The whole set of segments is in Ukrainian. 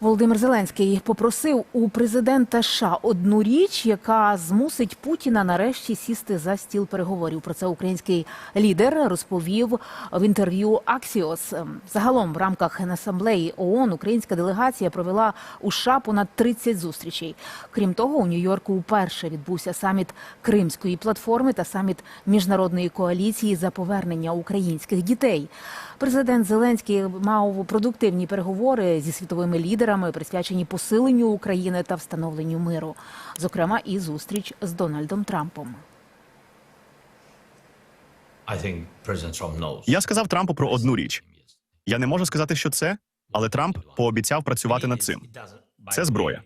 Володимир Зеленський попросив у президента США одну річ, яка змусить Путіна нарешті сісти за стіл переговорів. Про це український лідер розповів в інтерв'ю Аксіос. Загалом в рамках Генасамблеї ООН українська делегація провела у США понад 30 зустрічей. Крім того, у Нью-Йорку вперше відбувся саміт Кримської платформи та саміт міжнародної коаліції за повернення українських дітей. Президент Зеленський мав продуктивні переговори зі світовими лідерами, присвячені посиленню України та встановленню миру, зокрема і зустріч з Дональдом Трампом. Я сказав Трампу про одну річ. Я не можу сказати, що це, але Трамп пообіцяв працювати над цим. Це зброя.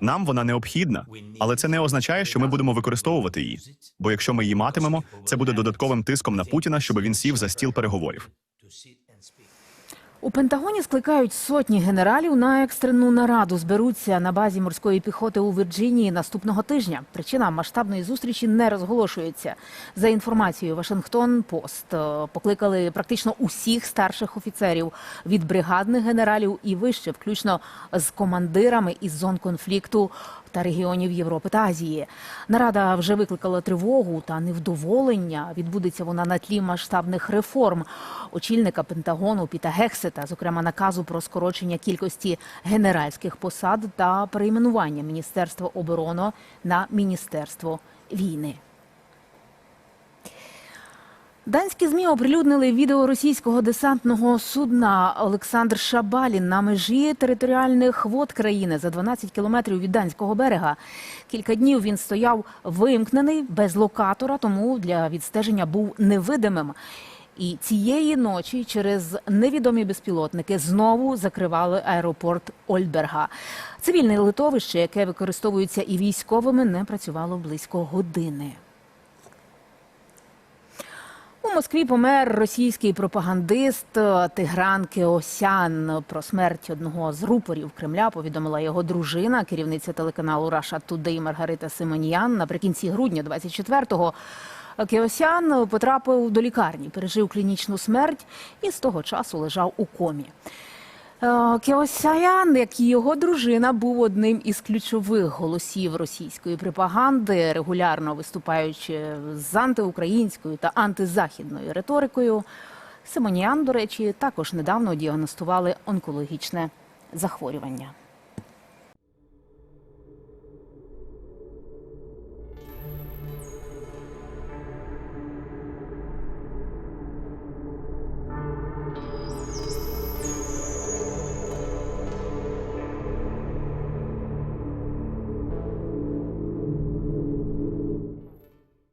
Нам вона необхідна, але це не означає, що ми будемо використовувати її. Бо якщо ми її матимемо, це буде додатковим тиском на Путіна, щоб він сів за стіл переговорів. У Пентагоні скликають сотні генералів на екстрену нараду. Зберуться на базі морської піхоти у Вірджинії наступного тижня. Причина масштабної зустрічі не розголошується. За інформацією Вашингтон Пост е, покликали практично усіх старших офіцерів від бригадних генералів і вище, включно з командирами із зон конфлікту та регіонів Європи та Азії. Нарада вже викликала тривогу та невдоволення. Відбудеться вона на тлі масштабних реформ очільника Пентагону Піта Гексета, зокрема наказу про скорочення кількості генеральських посад та перейменування Міністерства оборони на Міністерство війни. Данські змі оприлюднили відео російського десантного судна Олександр Шабалін на межі територіальних вод країни за 12 кілометрів від данського берега. Кілька днів він стояв вимкнений без локатора, тому для відстеження був невидимим. І цієї ночі через невідомі безпілотники знову закривали аеропорт Ольберга. Цивільне литовище, яке використовується і військовими, не працювало близько години. Москві помер російський пропагандист Тигран Кеосян. Про смерть одного з рупорів Кремля повідомила його дружина, керівниця телеканалу Раша Тудей Маргарита Симоньян. Наприкінці грудня 24-го Кеосян потрапив до лікарні, пережив клінічну смерть і з того часу лежав у комі. Е, Кеосяян, як і його дружина, був одним із ключових голосів російської пропаганди, регулярно виступаючи з антиукраїнською та антизахідною риторикою. Симоніан, до речі, також недавно діагностували онкологічне захворювання.